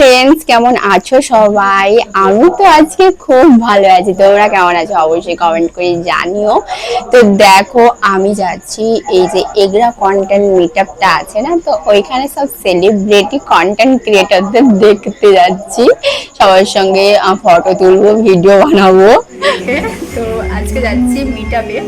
Friends কেমন আছো সবাই? আমি তো আজকে খুব ভালো আছি। তোমরা কেমন আছো? অবশ্যই কমেন্ট করে জানিও। তো দেখো, আমি যাচ্ছি এই যে এগরা কন্টেন্ট মিটআপটা আছে না? তো ওইখানে সব সেলিব্রিটি কন্টেন্ট ক্রিয়েটরদের দেখতে যাচ্ছি। সবার সঙ্গে ফটো তুলবো ভিডিও বানাবো। তো আজকে যাচ্ছি মিটআপে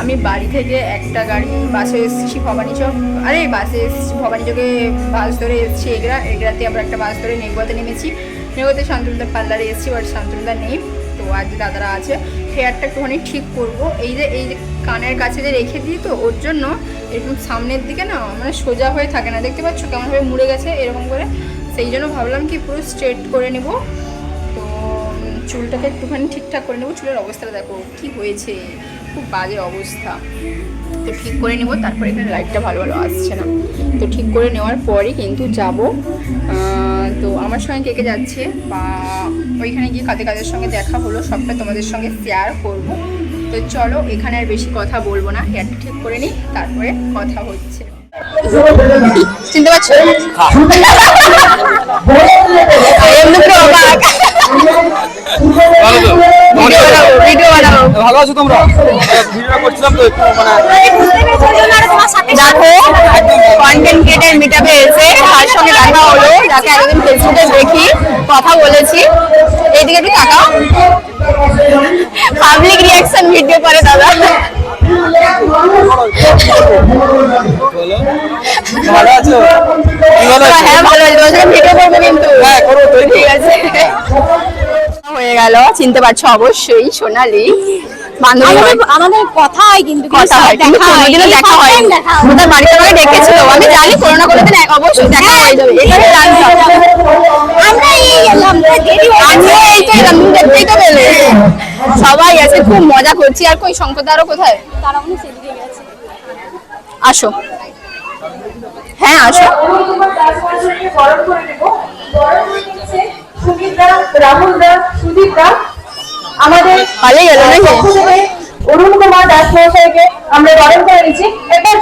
আমি বাড়ি থেকে একটা গাড়ি, বাসে এসেছি ভবানী চক। আরে, বাসে এসেছি ভবানী চকে বাস ধরে এসেছি এগরা। এগরাতে আবার একটা বাস ধরে নেগোতে নেমেছি। নেগোতে শান্তনুদার পার্লারে এসেছি বাট শান্তনুদা নেই। তো আজ দাদারা আছে হেয়ারটা একটুখানি ঠিক করব। এই যে এই যে কানের কাছে যে রেখে দিই তো, ওর জন্য এরকম সামনের দিকে না মানে সোজা হয়ে থাকে না। দেখতে পাচ্ছ কেমনভাবে মুড়ে গেছে এরকম করে। সেই জন্য ভাবলাম কি পুরো স্ট্রেট করে নেব। তো চুলটাকে একটুখানি ঠিকঠাক করে নেব। চুলের অবস্থাটা দেখো কি হয়েছে। খুব বাজে অবস্থা। তো ঠিক করে নেব তারপরে এখানে লাইটটা ভালো ভালো আসছে না। তো ঠিক করে নেওয়ার পরই কিন্তু যাব। তো আমার সঙ্গে কে কে যাচ্ছে বা ওইখানে গিয়ে কাদের কাদের সঙ্গে দেখা হলো সবটা তোমাদের সঙ্গে শেয়ার করব। তো চলো এখানে আর বেশি কথা বলব না। হেয়ারটা ঠিক করে নিই তারপরে কথা হচ্ছে। চিনতে পারছ I am the throwback. Video বানাবো ভিডিও বানাবো ভালো আছো তোমরা? ভিডিওটা করছিলাম তো একটু মানে দেখো কন্টেন্ট ক্রিয়েটার মিটাপে এসে তার সঙ্গে দেখা হলো যাকে একদিন ফেসবুকে দেখি কথা বলেছি। এইদিকে একটু তাকাও। পাবলিক রিয়াকশন ভিডিও করে দাদা। ভালো আছো? হ্যাঁ ভালো আছে। ভিডিও করব কিন্তু। হ্যাঁ, করো, ঠিক আছে। হয়ে গেল চিনতে পারছ অবশ্যই সোনালি। আমাদের কথা হয় কিন্তু কথা হয় কিন্তু কোনোদিনও দেখা ওদের বাড়িতে আমাকে ডেকেছিল। আমি জানি কোনো না কোনো দিন এক- অবশ্যই দেখা হয়ে। যাবে। এখানে জানতাম আমরা এই এলাম তো দেরি হয়ে আমিও এই তো এলাম দেখতেই তো পেলে সবাই আছে খুব মজা করছি। আর কই শঙ্করদারও কোথায়? তারা মনে সেদিকে গেছে। আসো। হ্যাঁ আসো। বরণ করে নেব। হয়ে গেছে সুমিত্রা রাহুল দা সুদীপ দা আমাদের অরুণ কুমার দাস মহাশয়কে আমরা বরণ করে নিচ্ছি। এবার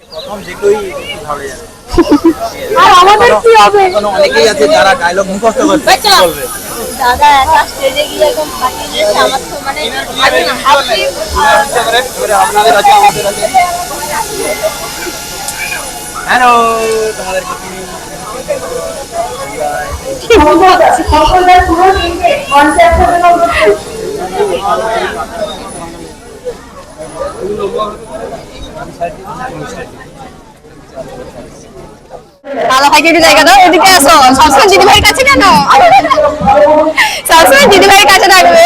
আর আমাদের কি হবে? অনেকেই আছে যারা ডায়লগ মুখস্থ করছে কি বলবে। দাদা একা স্টেজে গিয়ে একদম ফাটিয়ে দিয়েছে আমার তো মানে এবারে আপনাদের আছে আমাদের আছে। হ্যালো তোমাদেরকে কি? সকলদার পুরো টিমকে মঞ্চে আসার জন্য অনুরোধ করছি। দাদা ভাইকে একটু জায়গা দাও, এদিকে আসো। সবসময় দিদি ভাইয়ের কাছে কেন? সবসময় দিদি ভাইয়ের কাছে থাকবে।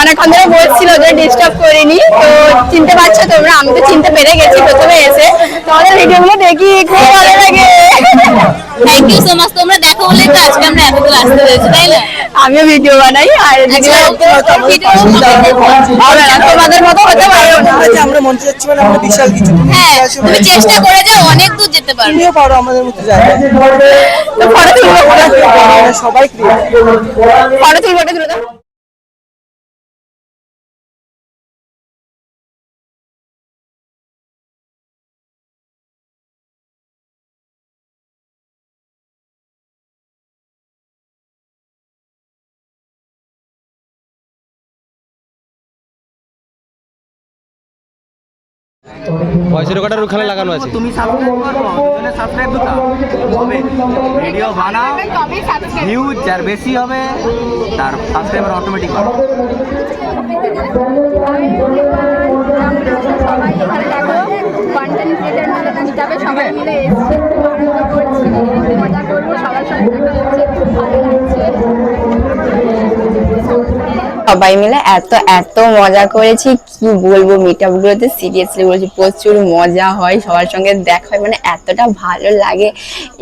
অনেকক্ষণ ধরে বলছিল যে ডিস্টার্ব করিনি, তো চিনতে পারছ তোমরা, আমি তো চিনতে পেরে গেছি প্রথমে এসে। তোমাদের ভিডিওগুলো দেখি, খুব ভালো লাগে। থ্যাংক ইউ সো মাচ তোমরা দেখো বলেই তো আজকে আমরা এতদূর আসতে পেরেছি, তাই না? আমিও ভিডিও বানাই আর এদিকে তোমাদের মতো হতে পারো না। আচ্ছা আমরা মঞ্চে যাচ্ছি মানে আমরা বিশাল কিছু হ্যাঁ তুমি চেষ্টা করে যাও অনেক দূর যেতে পারো। তুমিও পারো আমাদের মতো জায়গায় ফটো তুলবো সবাই ফটো তুলবো। ফটো তুলে ভয়েস রেকর্ডার ওখানে লাগানো আছে। তুমি সাবস্ক্রাইব করো দুজনে সাবস্ক্রাইব দাও হবে। ভিডিও বানাও ভিউজ যার বেশি হবে তার সাবস্ক্রাইবার অটোমেটিক হবে। সবাই এখানে দেখো কন্টেন্ট ক্রিয়েটার সবাই মিলে আনন্দ করছি মজা করব সবার সঙ্গে দেখা হচ্ছে ভালো লাগছে। সবাই মিলে এত এত মজা করেছি। কি বলব মিটআপ গুলোতে সিরিয়াসলি বলছি, প্রচুর মজা হয়, সবার সঙ্গে দেখা হয় মানে এতটা ভালো লাগে।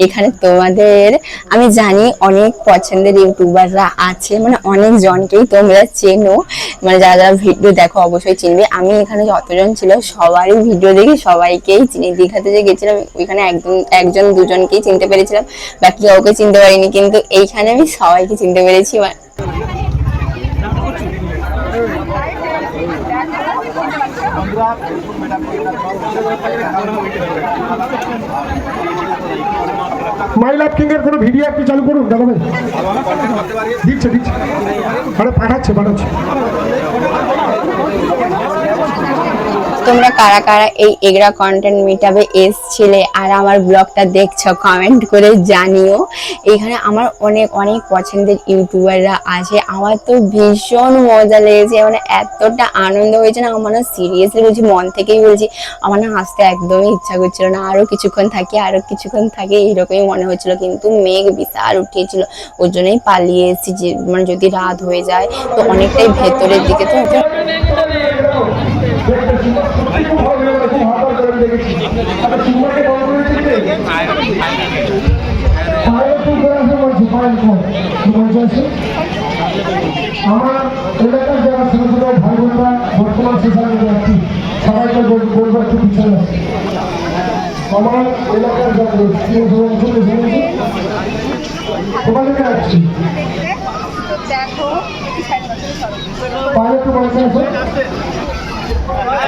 এখানে তোমাদের, আমি জানি অনেক পছন্দের ইউটিউবাররা আছে মানে অনেক জনকেই তোমরা চেনো। মানে যারা যারা ভিডিও দেখো, অবশ্যই চিনবে। আমি এখানে যতজন ছিল, সবারই ভিডিও দেখে সবাইকেই চিনি। দীঘাতে যে গেছিলাম, ওইখানে একদম, একজন, দুজনকেই চিনতে পেরেছিলাম। বাকি কাউকে চিনতে পারিনি, কিন্তু এইখানে আমি সবাইকে চিনতে পেরেছি মাই লাভ কিং এর কোনো ভিডিও আপনি চালু করুন দেখাবেন দিচ্ছে দিচ্ছে। পাঠাচ্ছে পাঠাচ্ছে। তোমরা কারা কারা এই এগরা কন্টেন্ট মিটাবে এসছিলে আর আমার ব্লগটা দেখছ কমেন্ট করে জানিও। এখানে আমার অনেক অনেক পছন্দের ইউটিউবাররা আছে। আমার তো ভীষণ মজা লেগেছে। মানে এতটা আনন্দ হয়েছে না, আমার না সিরিয়াসলি বলছি, মন থেকেই বলছি, আমার না আসতে একদমই ইচ্ছা করছিল না। আরও কিছুক্ষণ থাকি আরও কিছুক্ষণ থাকি এইরকমই মনে হচ্ছিল। কিন্তু মেঘ বিশাল উঠিয়েছিল, ওর জন্যই পালিয়ে এসেছি যে মানে যদি রাত হয়ে যায়, তো অনেকটাই ভেতরের দিকে তো তো আমার এলাকার যারা ছোট ছোট ভাই বোনরা বর্তমান সোশ্যাল মিডিয়া সবাইকে বল- বলব একটু। আমার এলাকার যারা তোমাদেরকে আসছি পায়ে একটু বসে আছে পায়ের পর সুন্দর এবং সংগ্রাম প্রকৃতিতে এই সম্মানকে বড়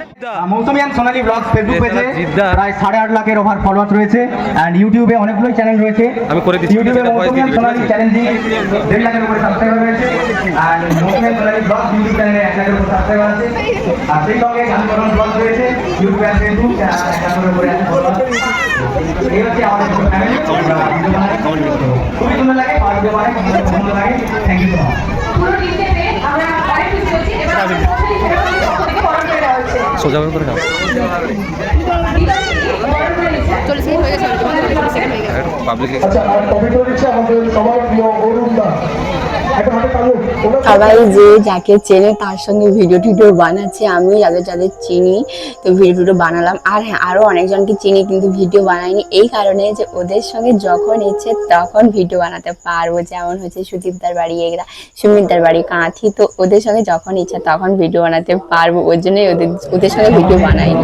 কিন্তু বলতে পারবে না মৌসুমি অ্যান্ড ব্লগ ফেসবুক পেজে প্রায় সাড়ে আট লাখের ওভার ফলোয়ার্স রয়েছে। অ্যান্ড ইউটিউবে অনেকগুলো চ্যানেল রয়েছে। আমি করে দিচ্ছি, ইউটিউবে সেটা voice মৌসুমি অ্যান্ড দিয়ে সোনালি দিচ্ছি। চ্যানেলটি দেড় লাখের উপরে সাবস্ক্রাইবার রয়েছে। And Mousumi and Sonali vlog YouTube চ্যানেলে এক লাখের উপরে সাবস্ক্রাইবার আছে। আর সেই সঙ্গে গান করন ব্লগ রয়েছে ইউটিউব অ্যান্ড ফেসবুক এক লাখের উপরে এই হচ্ছে আমাদের ফ্যামিলি খুবই সুন্দর লাগে আর ভিডিও বানাই সুন্দর লাগে থ্যাংক ইউ সো মাচ পুরো টিমকে পেয়ে আমরা অনেক খুশি হয়েছি এবার আমাদের পৌঁছে সেটা আমাদের পক্ষ থেকে বরণ করে দেওয়া হচ্ছে সোজা করে খাও পাবলিক আচ্ছা আর টপিক আমাদের সবার প্রিয় অরুণ দা একটা হাতে সবাই যে যাকে চেনে তার সঙ্গে ভিডিও টিডিও বানাচ্ছে আমি যাদের যাদের চিনি তো ভিডিও টিডিও বানালাম আর হ্যাঁ আরও অনেকজনকে চিনি কিন্তু ভিডিও বানাইনি এই কারণে যে ওদের সঙ্গে যখন ইচ্ছে তখন ভিডিও বানাতে পারব যেমন হচ্ছে সুদীপদার বাড়ি এগুলা সুমিতদার বাড়ি কাঁথি তো ওদের সঙ্গে যখন ইচ্ছা তখন ভিডিও বানাতে পারব ওর জন্যই ওদের ওদের সঙ্গে ভিডিও বানাইনি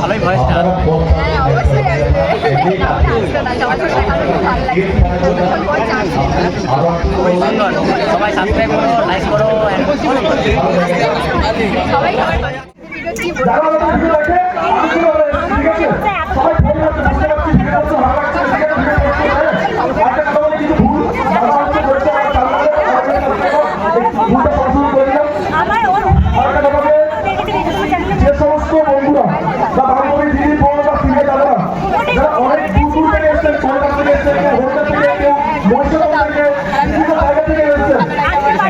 ভালোই ভয়েসটা ফোন এমনি সবাই সাবস্ক্রাইব করো লাইক করো সবাই ফোন করতে বুঝতে পারছি ভিডিও করতে ভালো লাগছে ঠিক আছে ভিডিও করতে হ্যাঁ একটা কথা বলে কিছু ভুল যারা হচ্ছে করছে আমার তারা ভুলটা পছন্দ করে দিলাম আরেকটা কথা বলে যে সমস্ত বন্ধুরা বা বান্ধবী দিদি বোন বা ফিরে দাদা যারা অনেক দূর দূর থেকে এসছেন কলকাতা থেকে এসছেন কেউ হলকা থেকে কেউ মহিষাদল থেকে বিভিন্ন জায়গা থেকে এসছেন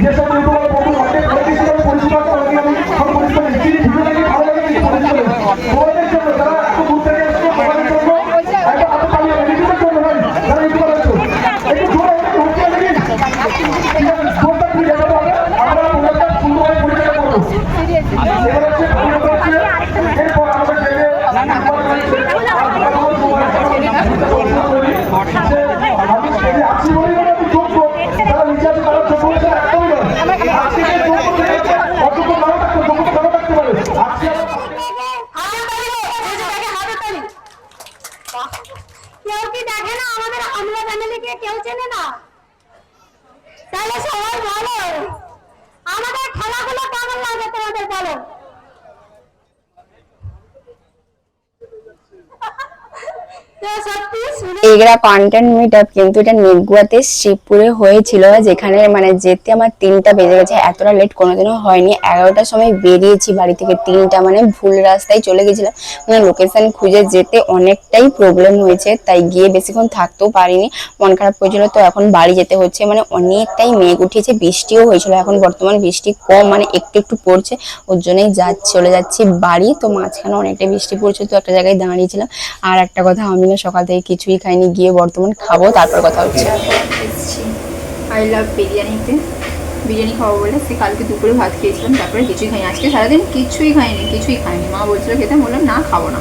যেসব ইউটিউবার বন্ধু অনেক অনেক হিসেবে পরিচিত আছে অনেকে আমি সব পরিচিত নেই যিনি ভিডিও দেখে ভালো লাগে তিনি পরিচিত নেই তোমাদের জন্য যারা এত দূর থেকে এসছো তোমাদের জন্য একটা হাতে তালি হবে নিজেদের জন্য ভাই যারা ইউটিউবার আছো একটু জোরে একটু হচ্ছে নাকি ঠিক আছে জোরটা ঠিক আছে তবে আমরা ওনাদের সুন্দরভাবে পরিচয় করব এবার হচ্ছে আমরা হচ্ছে এরপর আমাদের ট্রেনে আমি ট্রেনে আছি বলেই মানে আমি যোগ্য যারা নিচে আছে তারা যোগ্য হয়েছে একদমই নয় আজকে যে যোগ্য থেকে অযোগ্য নাও থাকতে যোগ্য নাও থাকতে পারে আজকে আমরা কে কেউ চেনে না। তাহলে সবাই বলো আমাদের খেলাগুলো কেমন লাগে তোমাদের বলো? এগরা কন্টেন্ট মিট কিন্তু এটা নেগুয়াতে শিবপুরে হয়েছিল, যেখানে মানে যেতে আমার তিনটা বেজে গেছে, এতটা লেট কোনোদিনও হয়নি। এগারোটার সময় বেরিয়েছি বাড়ি থেকে, তিনটা মানে ভুল রাস্তায় চলে গেছিলাম। মানে লোকেশন খুঁজে যেতে অনেকটাই প্রবলেম হয়েছে, তাই গিয়ে বেশিক্ষণ থাকতেও পারিনি। মন খারাপ হয়েছিল তো এখন বাড়ি যেতে হচ্ছে মানে অনেকটাই মেঘ উঠেছে বৃষ্টিও হয়েছিল। এখন বর্তমান বৃষ্টি কম মানে একটু একটু পড়ছে, ওর জন্যই যাচ্ছি, চলে যাচ্ছি বাড়ি। তো মাঝখানে অনেকটাই বৃষ্টি পড়ছে, তো একটা জায়গায় দাঁড়িয়েছিলাম। আর একটা কথা আমি না সকাল থেকে কিছুই খাইনি, গিয়ে বর্তমান খাব, তারপর কথা হচ্ছে। আই লাভ বিরিয়ানিতে। বিরিয়ানি খাব বলে সে কালকে দুপুরে ভাত খেয়েছিলাম, তারপরে কিছুই খাইনি। আজকে সারাদিন কিছুই খাইনি কিছুই খাইনি। মা বলছিল খেতে বললাম, না, খাব না।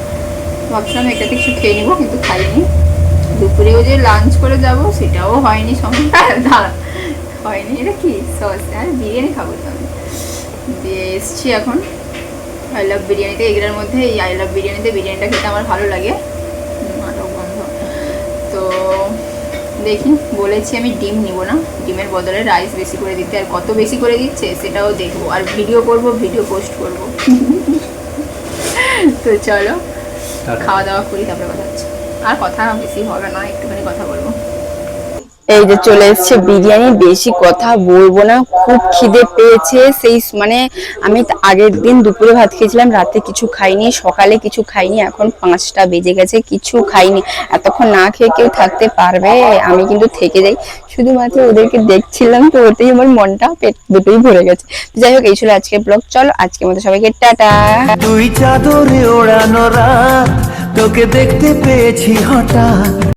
ভাবছিলাম এটাতে কিছু খেয়ে নিবো, কিন্তু খাইনি। দুপুরেও যে লাঞ্চ করে যাব, সেটাও হয়নি সময় দাঁড়া হয়নি। এটা কি সস আর বিরিয়ানি খাব তো আমি। দিয়ে এসছি এখন। আই লাভ বিরিয়ানিতে এগুলোর মধ্যে এই আই লাভ বিরিয়ানিতে বিরিয়ানিটা খেতে আমার ভালো লাগে। দেখি বলেছি আমি ডিম নিব না। ডিমের বদলে রাইস বেশি করে দিতে আর কত বেশি করে দিচ্ছে সেটাও দেখব। আর ভিডিও করব ভিডিও পোস্ট করব। তো চলো খাওয়া দাওয়া করি তারপরে কথা হচ্ছে। আর কথা বেশি হবে না একটুখানি কথা বলব। এই যে চলে এসেছে বিরিয়ানি, বেশি কথা বলব না, খুব খিদে পেয়েছে। সেই মানে আমি আগের দিন দুপুরে ভাত খেয়েছিলাম, রাতে কিছু খাইনি, সকালে কিছু খাইনি, এখন পাঁচটা বেজে গেছে, কিছু খাইনি। এতক্ষণ না খেয়ে কেউ থাকতে পারবে, আমি কিন্তু থেকে যাই। শুধুমাত্র ওদেরকে দেখছিলাম তো, ওতেই আমার মনটা পেট দুটোই ভরে গেছে। যাই হোক, এই ছিল আজকের ব্লগ। চলো, আজকের মতো সবাইকে টাটা। তুই চাদরে ওড়ানো রাত, তোকে দেখতে পেয়েছি হঠাৎ।